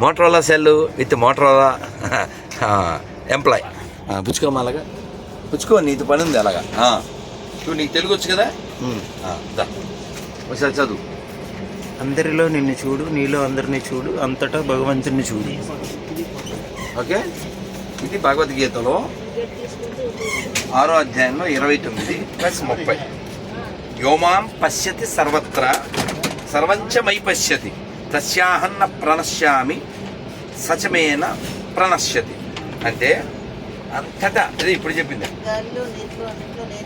Motorola cell with Motorola employ పుచ్చుకోమా అలాగా? పుచ్చుకో నీతో పని ఉంది అలాగా. చూడు నీకు తెలుగు వచ్చు కదా. ఒకసారి చదువు. అందరిలో నిన్ను చూడు నీలో అందరిని చూడు అంతటా భగవంతుని చూడు. ఓకే? ఇది భగవద్గీతలో ఆరో అధ్యాయంలో ఇరవై తొమ్మిది ప్లస్ ముప్పై. యోమాం పశ్యతి సర్వత్ర సర్వంచమై పశ్యతి. తస్యాహన్న ప్రణశ్యామి సచమేన ప్రణశ్యతి. అంటే అంతటా అదే ఇప్పుడు చెప్పింది.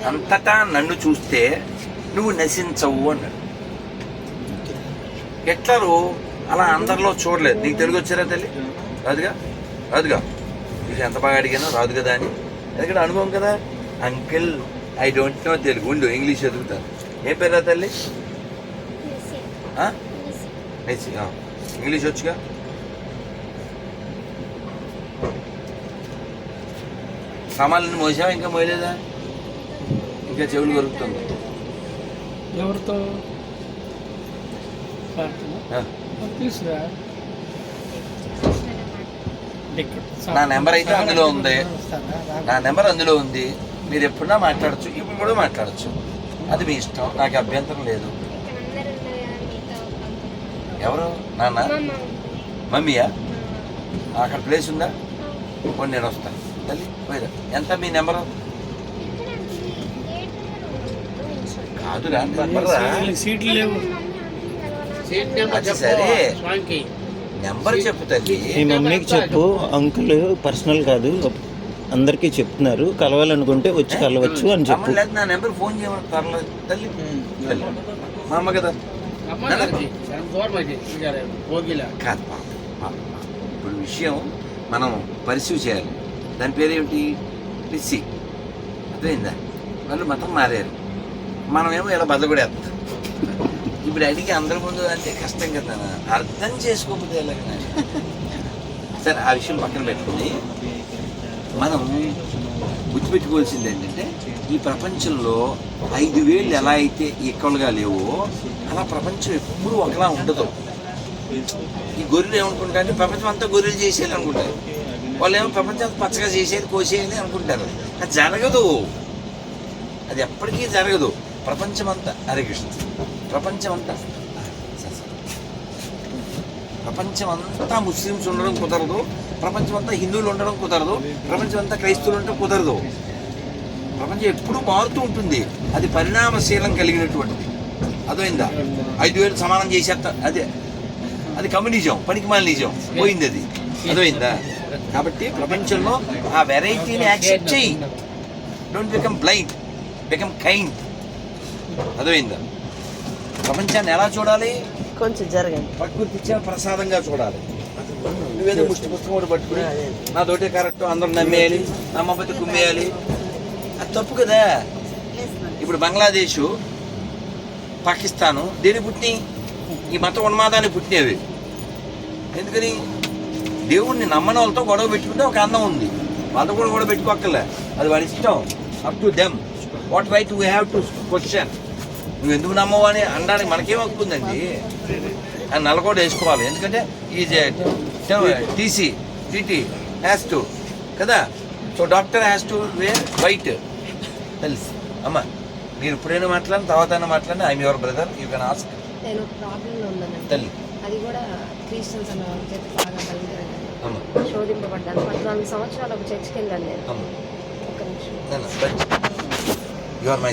అంతటా నన్ను చూస్తే నువ్వు నశించవు అన్నాడు. ఎట్లరు అలా అందరిలో చూడలేదు. నీకు తెలుగు వచ్చారా తల్లి? రాదుగా? రాదుగా. నీకు ఎంత బాగా అడిగానో రాదు కదా అని. ఎందుకంటే అనుభవం కదా? Uncle I don't know Telugu. ఉండు ఇంగ్లీష్ చదువుతాను. ఏం పేరా తల్లి? ఇంగ్లీష్ వచ్చుగా సామాన్లను మోసావా ఇంకా మోయలేదా? ఇంకా చెవులు కొరుకుతుంది ఎవరితో నా నెంబర్ అయితే అందులో ఉంది. నా నెంబర్ అందులో ఉంది. మీరు ఎప్పుడన్నా మాట్లాడచ్చు ఇప్పుడు కూడా మాట్లాడచ్చు. అది మీ ఇష్టం. నాకు అభ్యంతరం లేదు. ఎవరు? నాన్న? మమ్మీయా? అక్కడ ప్లేస్ ఉందా? కొన్ని నేను వస్తాను తల్లి పోయిరా. ఎంత మీ నెంబరు? కాదురా సీట్లు లేవు. సరే. నెంబర్ చెప్పు తల్లి. మీ మమ్మీకి చెప్పు. అంకుల్ పర్సనల్ కాదు. అందరికీ చెప్తున్నారు. కలవాలనుకుంటే వచ్చి కలవచ్చు అని చెప్పి. నా నెంబర్ ఫోన్ చేయమని పర్లేదు. తల్లి. మా అమ్మ కదా. కాదు ఇప్పుడు విషయం మనం పరిశీలి చేయాలి. దాని పేరేమిటి? రిసి అర్థమైందా? వాళ్ళు మతం మారారు. మనమేమో ఇలా బద్దగొడేస్తాం ఇప్పుడు అడిగి అందరి ముందు అంటే కష్టం కదా. అర్థం చేసుకోకపోతే ఎలాగ? సరే ఆ విషయం పక్కన పెట్టుకుని మనం గుర్తుపెట్టుకోవాల్సింది ఏంటంటే ఈ ప్రపంచంలో ఐదు వేళ్ళు ఎలా అయితే ఈక్వల్గా లేవో అలా ప్రపంచం ఎప్పుడూ ఒకలా ఉండదు. ఈ గొర్రెలు ఏమనుకుంటారంటే ప్రపంచం అంతా గొర్రెలు చేసేయాలి అనుకుంటారు. వాళ్ళు ఏమో ప్రపంచం అంతా పచ్చగా చేసేది కోసేయాలి అనుకుంటారు. అది జరగదు. అది ఎప్పటికీ జరగదు. ప్రపంచం అంతా హరే కృష్ణ. ప్రపంచమంతా. ప్రపంచమంతా ప్రపంచం అంతా ముస్లిమ్స్ ఉండడం కుదరదు. ప్రపంచం అంతా హిందువులు ఉండడం కుదరదు. ప్రపంచం అంతా క్రైస్తవులు ఉండడం కుదరదు. ప్రపంచం ఎప్పుడూ మారుతూ ఉంటుంది. అది పరిణామశీలం కలిగినటువంటిది. అదైందా ఐదు వేలు సమానం చేసేస్తా అదే అది కమ్యూనిజం పనికిమాల నిజం. పోయింది అది. అదైందా కాబట్టి ప్రపంచంలో ఆ వెరైటీని యాక్సెప్ట్ చేయి. Don't become blind become kind అదైందా ప్రపంచాన్ని ఎలా చూడాలి? కొంచెం జరగండి. ప్రకృతి ఇచ్చిన ప్రసాదంగా చూడాలి. నువ్వేదో ముష్టి పుస్తకం కూడా పట్టుకుని నా తోటే కరెక్ట్ అందరూ నమ్మేయాలి నమ్మకపోతే కుమ్మేయాలి. అది తప్పు కదా. ఇప్పుడు బంగ్లాదేశ్ పాకిస్తాను దేని పుట్టి ఈ మత ఉన్మాదాన్ని పుట్టినవి. ఎందుకని? దేవుణ్ణి నమ్మని వాళ్ళతో గొడవ పెట్టుకుంటే ఒక అందం ఉంది. వాళ్ళతో కూడా గొడవ పెట్టుకోక్కర్లే. అది వాడి ఇష్టం. Up to them what right we have to question నువ్వు ఎందుకు నమ్మవు అని అనడానికి మనకేం హక్కు ఉందండి? అని నల్లకోట వేసుకోవాలి. ఎందుకంటే ఈ టీసీ టీటీ హ్యాస్ టు కదా? So doctor has to wear white తెలుసు. అమ్మ మీరు ఇప్పుడైనా మాట్లాడిన తర్వాత అయినా మాట్లాడిన I'm your brother you can ask నేను ప్రాబ్లంలో ఉన్నానండి తల్లి. అది కూడా క్రిస్టియన్స్ అన్న వాళ్ళ చేత బాగా బయలుదేరాను అమ్మ శోధింపబడ్డాను. పద్నాలుగు సంవత్సరాలు ఒక చర్చికి వెళ్ళాను నేను. అమ్మ. ఒక నిమిషం. You are my